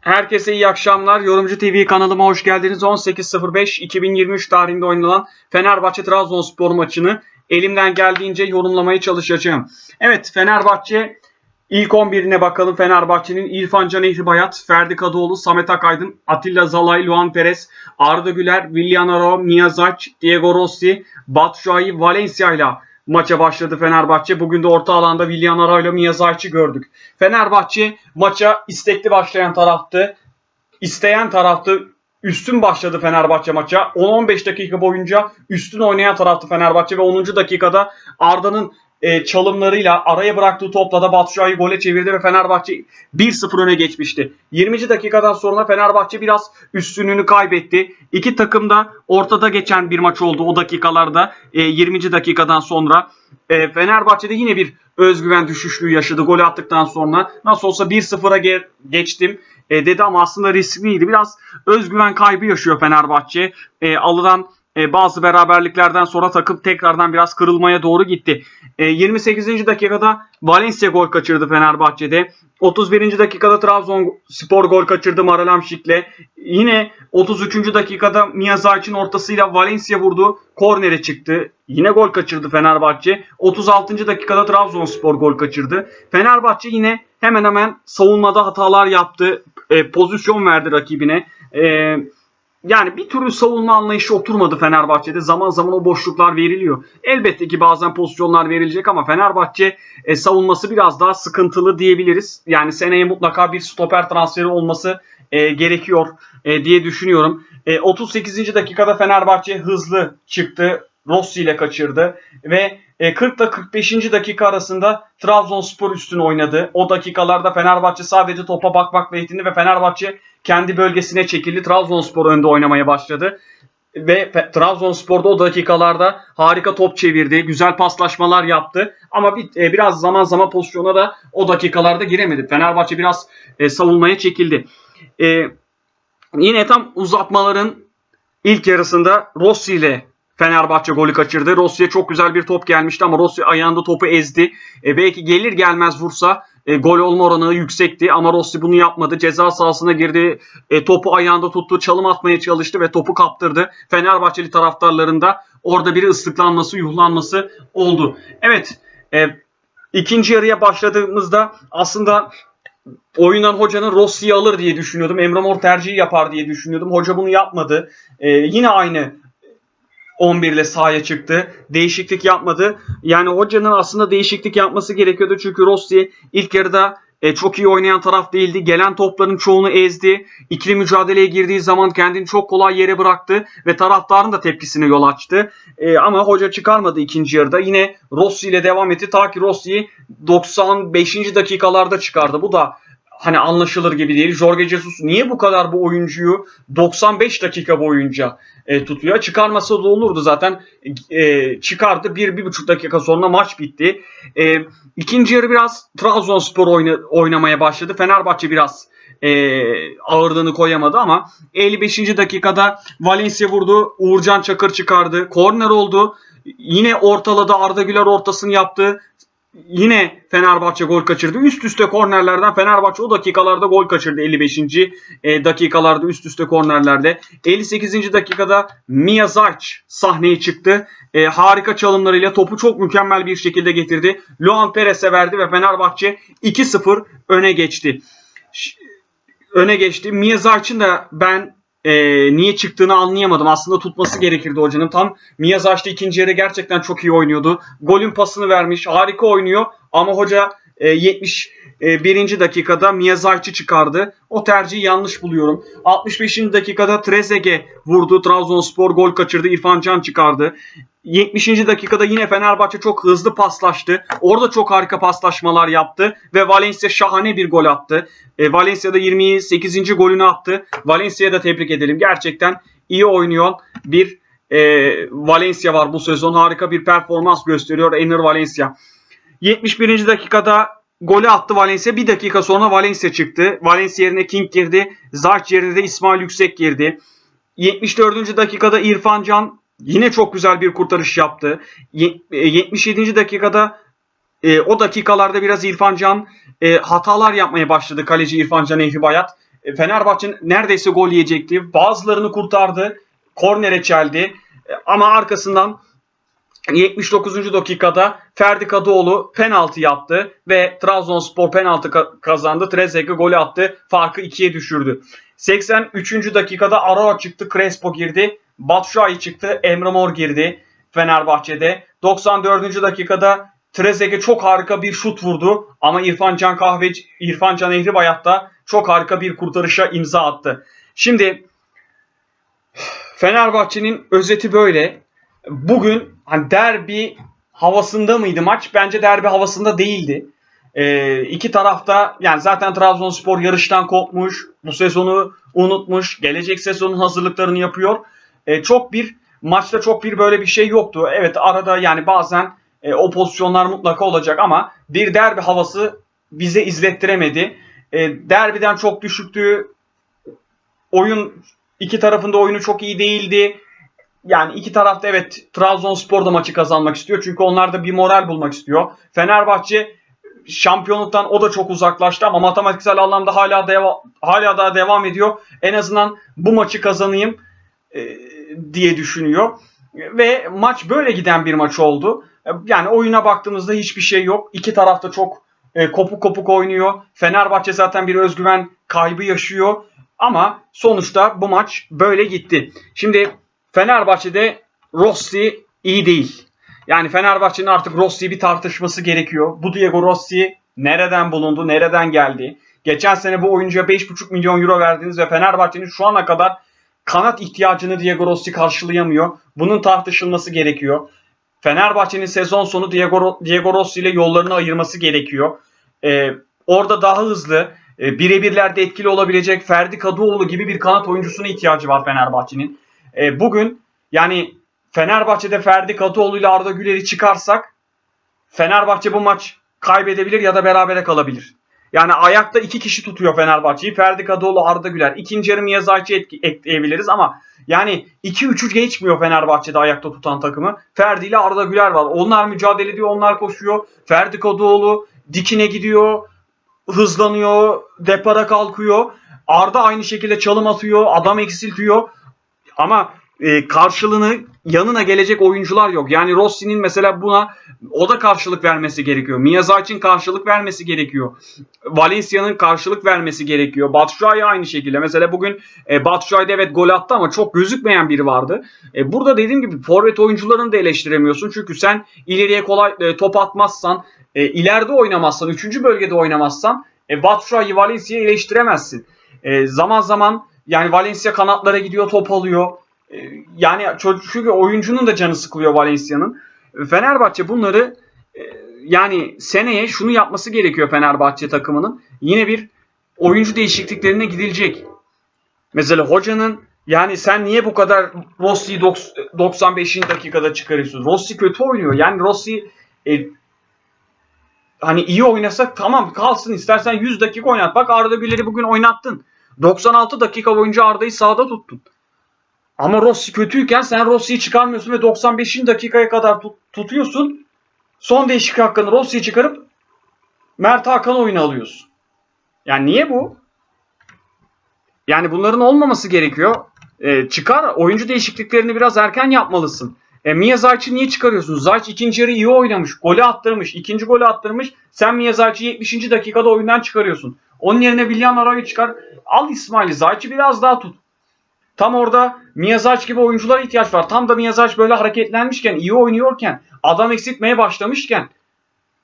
Herkese iyi akşamlar. Yorumcu TV kanalıma hoş geldiniz. 18.05.2023 tarihinde oynanan Fenerbahçe Trabzonspor maçını elimden geldiğince yorumlamaya çalışacağım. Evet Fenerbahçe ilk 11'ine bakalım. Fenerbahçe'nin İrfan Can Ehribayat, Ferdi Kadıoğlu, Samet Akaydın, Atilla Zalay, Luan Perez, Arda Güler, Willian Aro, Miyazaç, Diego Rossi, Batshuayi, Valencia ile maça başladı Fenerbahçe. Bugün de orta alanda Willian Aro ile Miyazaç'ı gördük. Fenerbahçe maça istekli başlayan taraftı. İsteyen taraftı. Üstün başladı Fenerbahçe maça. 10-15 dakika boyunca üstün oynayan taraftı Fenerbahçe ve 10. dakikada Arda'nın e, çalımlarıyla araya bıraktığı topla da Batshuayi gole çevirdi ve Fenerbahçe 1-0 öne geçmişti. 20. dakikadan sonra Fenerbahçe biraz üstünlüğünü kaybetti. İki takım da ortada geçen bir maç oldu o dakikalarda. E, 20. dakikadan sonra e, Fenerbahçe'de yine bir özgüven düşüşlüğü yaşadı golü attıktan sonra. Nasıl olsa 1-0'a ge- geçtim e, dedi ama aslında riskliydi. Biraz özgüven kaybı yaşıyor Fenerbahçe. E, alınan e, bazı beraberliklerden sonra takım tekrardan biraz kırılmaya doğru gitti. E, 28. dakikada Valencia gol kaçırdı Fenerbahçe'de. 31. dakikada Trabzonspor gol kaçırdı Maralamşik'le. Yine 33. dakikada Miyazaki'nin ortasıyla Valencia vurdu. Kornere çıktı. Yine gol kaçırdı Fenerbahçe. 36. dakikada Trabzonspor gol kaçırdı. Fenerbahçe yine hemen hemen savunmada hatalar yaptı. E, pozisyon verdi rakibine. E, yani bir türlü savunma anlayışı oturmadı Fenerbahçe'de. Zaman zaman o boşluklar veriliyor. Elbette ki bazen pozisyonlar verilecek ama Fenerbahçe e, savunması biraz daha sıkıntılı diyebiliriz. Yani seneye mutlaka bir stoper transferi olması e, gerekiyor e, diye düşünüyorum. E, 38. dakikada Fenerbahçe hızlı çıktı. Rossi ile kaçırdı ve e, 40 ile 45. dakika arasında Trabzonspor üstün oynadı. O dakikalarda Fenerbahçe sadece topa bakmakla yetindi ve Fenerbahçe kendi bölgesine çekildi. Trabzonspor önde oynamaya başladı. Ve Trabzonspor'da o dakikalarda harika top çevirdi. Güzel paslaşmalar yaptı. Ama bir, e, biraz zaman zaman pozisyona da o dakikalarda giremedi. Fenerbahçe biraz e, savunmaya çekildi. E, yine tam uzatmaların ilk yarısında Rossi ile Fenerbahçe golü kaçırdı. Rossi'ye çok güzel bir top gelmişti ama Rossi ayağında topu ezdi. E, belki gelir gelmez vursa e, gol olma oranı yüksekti ama Rossi bunu yapmadı. Ceza sahasına girdi. E, topu ayağında tuttu. Çalım atmaya çalıştı ve topu kaptırdı. Fenerbahçeli taraftarlarında orada bir ıslıklanması, yuhlanması oldu. Evet. E, ikinci yarıya başladığımızda aslında oyundan hocanın Rossi'yi alır diye düşünüyordum. Emre Mor tercihi yapar diye düşünüyordum. Hoca bunu yapmadı. E, yine aynı 11 ile sahaya çıktı. Değişiklik yapmadı. Yani hocanın aslında değişiklik yapması gerekiyordu. Çünkü Rossi ilk yarıda e, çok iyi oynayan taraf değildi. Gelen topların çoğunu ezdi. İkili mücadeleye girdiği zaman kendini çok kolay yere bıraktı ve taraftarın da tepkisine yol açtı. E, ama hoca çıkarmadı ikinci yarıda. Yine Rossi ile devam etti. Ta ki Rossi'yi 95. dakikalarda çıkardı. Bu da hani anlaşılır gibi değil. Jorge Jesus niye bu kadar bu oyuncuyu 95 dakika boyunca e, tutuyor? Çıkarmasa da olurdu zaten. E, çıkardı. Bir, bir buçuk dakika sonra maç bitti. E, ikinci yarı biraz Trabzonspor oyna, oynamaya başladı. Fenerbahçe biraz e, ağırlığını koyamadı ama 55. dakikada Valencia vurdu. Uğurcan Çakır çıkardı. Korner oldu. Yine ortaladı. Arda Güler ortasını yaptı. Yine Fenerbahçe gol kaçırdı. Üst üste kornerlerden Fenerbahçe o dakikalarda gol kaçırdı 55. e, dakikalarda üst üste kornerlerde. 58. dakikada Miyazaç sahneye çıktı. E, harika çalımlarıyla topu çok mükemmel bir şekilde getirdi. Luan Perez'e verdi ve Fenerbahçe 2-0 öne geçti. Öne geçti. Miyazaç'ın da ben e, niye çıktığını anlayamadım. Aslında tutması gerekirdi hocanın. Tam Miyazaç da ikinci yarı gerçekten çok iyi oynuyordu. Golün pasını vermiş. Harika oynuyor. Ama hoca e, 71. dakikada Miyazaç'ı çıkardı. O tercihi yanlış buluyorum. 65. dakikada Trezeguet vurdu. Trabzonspor gol kaçırdı. İrfan Can çıkardı. 70. dakikada yine Fenerbahçe çok hızlı paslaştı. Orada çok harika paslaşmalar yaptı ve Valencia şahane bir gol attı. E, Valencia'da 28. golünü attı. Valencia'ya da tebrik edelim. Gerçekten iyi oynuyor bir e, Valencia var bu sezon. Harika bir performans gösteriyor Enner Valencia. 71. dakikada golü attı Valencia. Bir dakika sonra Valencia çıktı. Valencia yerine King girdi. Zarç yerine de İsmail Yüksek girdi. 74. dakikada İrfan Can yine çok güzel bir kurtarış yaptı. Ye- e, 77. dakikada e, o dakikalarda biraz İrfan Can e, hatalar yapmaya başladı kaleci İrfan Can Ehribayat. e, Fenerbahçe neredeyse gol yiyecekti. Bazılarını kurtardı. Kornere çeldi. E, Ama arkasından 79. dakikada Ferdi Kadıoğlu penaltı yaptı ve Trabzonspor penaltı ka- kazandı. Trezeguet golü attı. Farkı 2'ye düşürdü. 83. dakikada Arao çıktı. Crespo girdi. Batshuayi çıktı. Emre Mor girdi Fenerbahçe'de. 94. dakikada Trezeguet çok harika bir şut vurdu ama İrfan Can Kahveci, İrfan Can Ehribayat da çok harika bir kurtarışa imza attı. Şimdi Fenerbahçe'nin özeti böyle. Bugün hani derbi havasında mıydı maç? Bence derbi havasında değildi. Ee, iki tarafta yani zaten Trabzonspor yarıştan kopmuş. Bu sezonu unutmuş. Gelecek sezonun hazırlıklarını yapıyor. Ee, çok bir maçta çok bir böyle bir şey yoktu. Evet arada yani bazen e, o pozisyonlar mutlaka olacak ama bir derbi havası bize izlettiremedi. E, derbiden çok düşüktü. Oyun iki tarafında oyunu çok iyi değildi. Yani iki tarafta evet Trabzonspor da maçı kazanmak istiyor. Çünkü onlar da bir moral bulmak istiyor. Fenerbahçe şampiyonluktan o da çok uzaklaştı ama matematiksel anlamda hala deva- hala daha devam ediyor. En azından bu maçı kazanayım e, diye düşünüyor. Ve maç böyle giden bir maç oldu. E, Yani oyuna baktığımızda hiçbir şey yok. İki tarafta çok e, kopuk kopuk oynuyor. Fenerbahçe zaten bir özgüven kaybı yaşıyor. Ama sonuçta bu maç böyle gitti. Şimdi Fenerbahçe'de Rossi iyi değil. Yani Fenerbahçe'nin artık Rossi'yi bir tartışması gerekiyor. Bu Diego Rossi nereden bulundu, nereden geldi? Geçen sene bu oyuncuya 5,5 milyon euro verdiniz ve Fenerbahçe'nin şu ana kadar kanat ihtiyacını Diego Rossi karşılayamıyor. Bunun tartışılması gerekiyor. Fenerbahçe'nin sezon sonu Diego, Diego Rossi ile yollarını ayırması gerekiyor. Ee, orada daha hızlı, e, birebirlerde etkili olabilecek Ferdi Kadıoğlu gibi bir kanat oyuncusuna ihtiyacı var Fenerbahçe'nin. Ee, bugün yani Fenerbahçe'de Ferdi Kadıoğlu ile Arda Güler'i çıkarsak Fenerbahçe bu maç kaybedebilir ya da berabere kalabilir. Yani ayakta iki kişi tutuyor Fenerbahçe'yi. Ferdi Kadıoğlu, Arda Güler. İkinci yarı Miyazaki etki- ekleyebiliriz ama yani 2-3'ü geçmiyor Fenerbahçe'de ayakta tutan takımı. Ferdi ile Arda Güler var. Onlar mücadele ediyor, onlar koşuyor. Ferdi Kadıoğlu dikine gidiyor, hızlanıyor, depara kalkıyor. Arda aynı şekilde çalım atıyor, adam eksiltiyor. Ama e, karşılığını yanına gelecek oyuncular yok. Yani Rossi'nin mesela buna o da karşılık vermesi gerekiyor. Miyazaki'nin karşılık vermesi gerekiyor. Valencia'nın karşılık vermesi gerekiyor. Batshuayi aynı şekilde. Mesela bugün e, Batshuayi de evet gol attı ama çok gözükmeyen biri vardı. E, burada dediğim gibi forvet oyuncularını da eleştiremiyorsun. Çünkü sen ileriye kolay e, top atmazsan, e, ileride oynamazsan, 3. bölgede oynamazsan e, Batshuayi Valencia'yı eleştiremezsin. E, zaman zaman yani Valencia kanatlara gidiyor top alıyor. E, yani çünkü oyuncunun da canı sıkılıyor Valencia'nın. Fenerbahçe bunları e, yani seneye şunu yapması gerekiyor Fenerbahçe takımının. Yine bir oyuncu değişikliklerine gidilecek. Mesela hocanın yani sen niye bu kadar Rossi'yi 95. dakikada çıkarıyorsun? Rossi kötü oynuyor. Yani Rossi e, hani iyi oynasak tamam kalsın istersen 100 dakika oynat. Bak Arda Güler'i bugün oynattın. 96 dakika boyunca Arda'yı sağda tuttun. Ama Rossi kötüyken sen Rossi'yi çıkarmıyorsun ve 95. dakikaya kadar tut- tutuyorsun. Son değişiklik hakkını Rossi'yi çıkarıp Mert Hakan oyunu alıyorsun. Yani niye bu? Yani bunların olmaması gerekiyor. Ee, çıkar oyuncu değişikliklerini biraz erken yapmalısın. E, Miyazaki'yi niye çıkarıyorsun? Zayç ikinci yarı iyi oynamış. Golü attırmış. ikinci golü attırmış. Sen Miyazaki'yi 70. dakikada oyundan çıkarıyorsun. Onun yerine Willian Arroyo'yu çıkar. Al İsmail'i. Zayç'ı biraz daha tut. Tam orada Miyazaç gibi oyunculara ihtiyaç var. Tam da Miyazaç böyle hareketlenmişken, iyi oynuyorken, adam eksiltmeye başlamışken,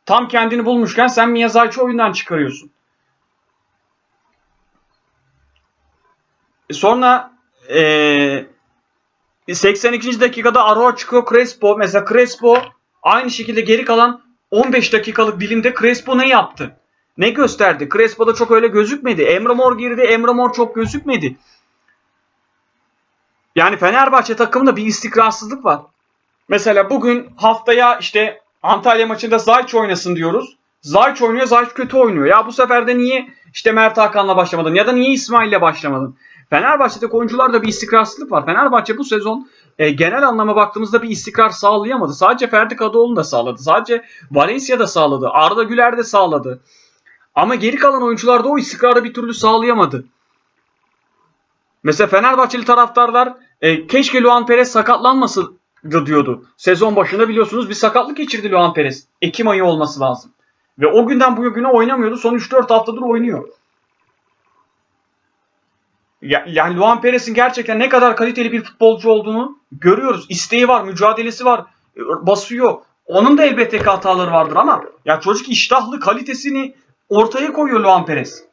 tam kendini bulmuşken sen Miyazaç'ı oyundan çıkarıyorsun. E Sonra eee 82. dakikada Arroyo çıkıyor Crespo. Mesela Crespo aynı şekilde geri kalan 15 dakikalık dilimde Crespo ne yaptı? Ne gösterdi? Crespo'da çok öyle gözükmedi. Emre Mor girdi. Emre Mor çok gözükmedi. Yani Fenerbahçe takımında bir istikrarsızlık var. Mesela bugün haftaya işte Antalya maçında Zayç oynasın diyoruz. Zayç oynuyor, Zayç kötü oynuyor. Ya bu sefer de niye işte Mert Hakan'la başlamadın ya da niye İsmail'le başlamadın? Fenerbahçe'de oyuncularda bir istikrarsızlık var. Fenerbahçe bu sezon e, genel anlama baktığımızda bir istikrar sağlayamadı. Sadece Ferdi Kadıoğlu da sağladı. Sadece Valencia da sağladı. Arda Güler de sağladı. Ama geri kalan oyuncularda o istikrarı bir türlü sağlayamadı. Mesela Fenerbahçeli taraftarlar e, keşke Luan Perez sakatlanmasın diyordu. Sezon başında biliyorsunuz bir sakatlık geçirdi Luan Perez. Ekim ayı olması lazım. Ve o günden bu güne oynamıyordu. Son 3-4 haftadır oynuyor. Ya, yani Luan Perez'in gerçekten ne kadar kaliteli bir futbolcu olduğunu görüyoruz. İsteği var, mücadelesi var, e, basıyor. Onun da elbette ki hataları vardır ama ya çocuk iştahlı kalitesini ortaya koyuyor Luan Perez.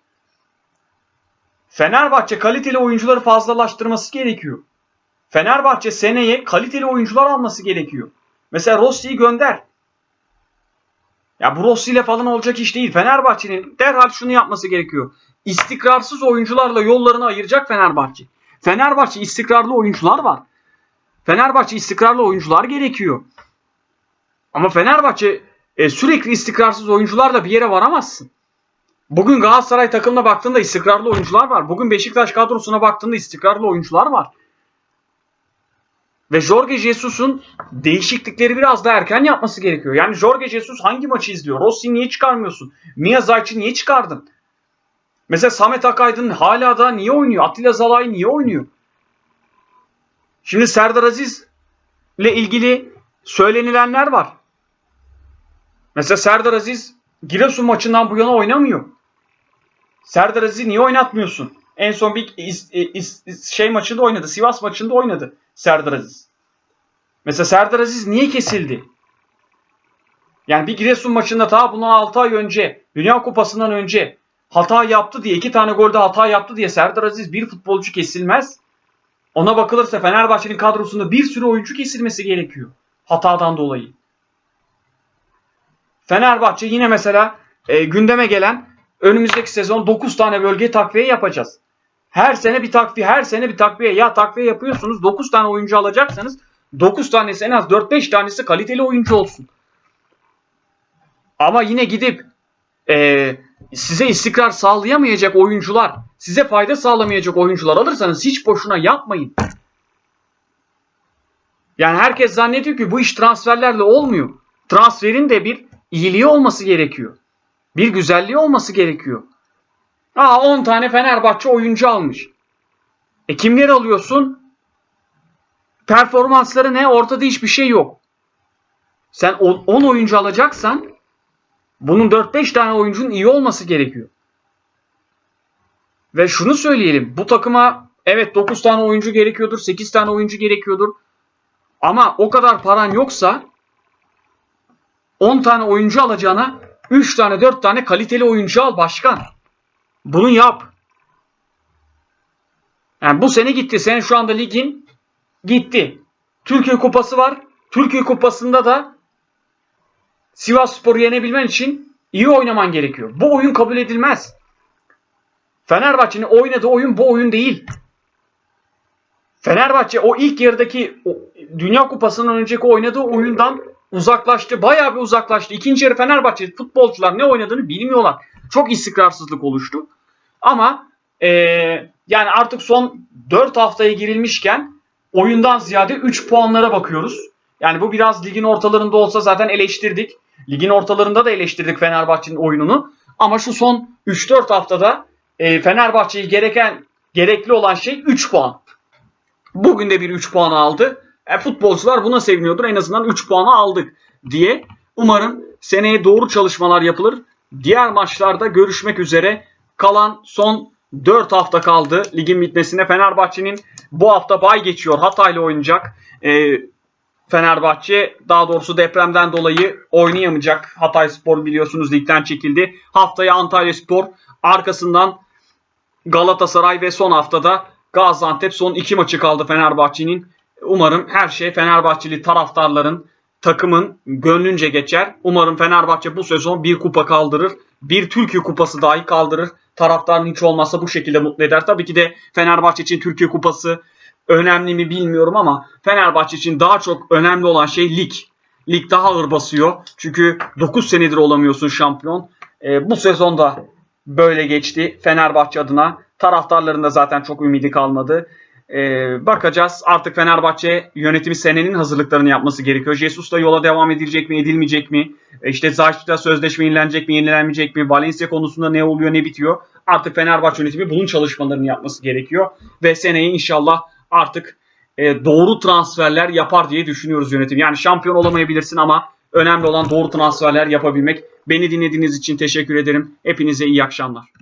Fenerbahçe kaliteli oyuncuları fazlalaştırması gerekiyor. Fenerbahçe seneye kaliteli oyuncular alması gerekiyor. Mesela Rossi'yi gönder. Ya bu Rossi ile falan olacak iş değil. Fenerbahçe'nin derhal şunu yapması gerekiyor. İstikrarsız oyuncularla yollarını ayıracak Fenerbahçe. Fenerbahçe istikrarlı oyuncular var. Fenerbahçe istikrarlı oyuncular gerekiyor. Ama Fenerbahçe e, sürekli istikrarsız oyuncularla bir yere varamazsın. Bugün Galatasaray takımına baktığında istikrarlı oyuncular var. Bugün Beşiktaş kadrosuna baktığında istikrarlı oyuncular var. Ve Jorge Jesus'un değişiklikleri biraz da erken yapması gerekiyor. Yani Jorge Jesus hangi maçı izliyor? Rossi niye çıkarmıyorsun? Mia Zayç'ı niye çıkardın? Mesela Samet Akaydın hala da niye oynuyor? Atilla Zalay niye oynuyor? Şimdi Serdar Aziz ile ilgili söylenilenler var. Mesela Serdar Aziz Giresun maçından bu yana oynamıyor. Serdar Aziz'i niye oynatmıyorsun? En son bir is, is, is, şey maçında oynadı. Sivas maçında oynadı Serdar Aziz. Mesela Serdar Aziz niye kesildi? Yani bir Giresun maçında ta bundan 6 ay önce, Dünya Kupası'ndan önce hata yaptı diye, iki tane golde hata yaptı diye Serdar Aziz bir futbolcu kesilmez. Ona bakılırsa Fenerbahçe'nin kadrosunda bir sürü oyuncu kesilmesi gerekiyor. Hatadan dolayı. Fenerbahçe yine mesela e, gündeme gelen önümüzdeki sezon 9 tane bölge takviye yapacağız. Her sene bir takviye, her sene bir takviye. Ya takviye yapıyorsunuz 9 tane oyuncu alacaksanız 9 tanesi en az 4-5 tanesi kaliteli oyuncu olsun. Ama yine gidip e, size istikrar sağlayamayacak oyuncular, size fayda sağlamayacak oyuncular alırsanız hiç boşuna yapmayın. Yani herkes zannediyor ki bu iş transferlerle olmuyor. Transferin de bir iyiliği olması gerekiyor. Bir güzelliği olması gerekiyor. Aa 10 tane Fenerbahçe oyuncu almış. E kimleri alıyorsun? Performansları ne? Ortada hiçbir şey yok. Sen 10 oyuncu alacaksan bunun 4-5 tane oyuncunun iyi olması gerekiyor. Ve şunu söyleyelim. Bu takıma evet 9 tane oyuncu gerekiyordur. 8 tane oyuncu gerekiyordur. Ama o kadar paran yoksa 10 tane oyuncu alacağına 3 tane 4 tane kaliteli oyuncu al başkan. Bunu yap. Yani bu sene gitti. Sen şu anda ligin gitti. Türkiye Kupası var. Türkiye Kupası'nda da Sivas Spor'u yenebilmen için iyi oynaman gerekiyor. Bu oyun kabul edilmez. Fenerbahçe'nin oynadığı oyun bu oyun değil. Fenerbahçe o ilk yarıdaki o Dünya Kupası'ndan önceki oynadığı oyundan uzaklaştı. Bayağı bir uzaklaştı. İkinci yarı Fenerbahçe futbolcular ne oynadığını bilmiyorlar. Çok istikrarsızlık oluştu. Ama ee, yani artık son 4 haftaya girilmişken oyundan ziyade 3 puanlara bakıyoruz. Yani bu biraz ligin ortalarında olsa zaten eleştirdik. Ligin ortalarında da eleştirdik Fenerbahçe'nin oyununu. Ama şu son 3-4 haftada e, Fenerbahçe'yi gereken gerekli olan şey 3 puan. Bugün de bir 3 puan aldı. E, futbolcular buna seviniyordur. En azından 3 puanı aldık diye. Umarım seneye doğru çalışmalar yapılır. Diğer maçlarda görüşmek üzere. Kalan son 4 hafta kaldı ligin bitmesine. Fenerbahçe'nin bu hafta bay geçiyor. Hatay'la oynayacak. E, Fenerbahçe daha doğrusu depremden dolayı oynayamayacak. Hatay Spor biliyorsunuz ligden çekildi. Haftaya Antalya Spor arkasından Galatasaray ve son haftada Gaziantep son iki maçı kaldı Fenerbahçe'nin. Umarım her şey Fenerbahçeli taraftarların takımın gönlünce geçer. Umarım Fenerbahçe bu sezon bir kupa kaldırır. Bir Türkiye kupası dahi kaldırır. Taraftarın hiç olmazsa bu şekilde mutlu eder. Tabii ki de Fenerbahçe için Türkiye kupası önemli mi bilmiyorum ama Fenerbahçe için daha çok önemli olan şey lig. Lig daha ağır basıyor. Çünkü 9 senedir olamıyorsun şampiyon. E, bu sezonda böyle geçti Fenerbahçe adına. Taraftarların da zaten çok ümidi kalmadı. Ee, bakacağız. Artık Fenerbahçe yönetimi senenin hazırlıklarını yapması gerekiyor. Jesus da yola devam edilecek mi, edilmeyecek mi? E İşte Zayt'la sözleşme yenilenecek mi, yenilenmeyecek mi? Valencia konusunda ne oluyor, ne bitiyor? Artık Fenerbahçe yönetimi bunun çalışmalarını yapması gerekiyor. Ve seneye inşallah artık e, doğru transferler yapar diye düşünüyoruz yönetim. Yani şampiyon olamayabilirsin ama önemli olan doğru transferler yapabilmek. Beni dinlediğiniz için teşekkür ederim. Hepinize iyi akşamlar.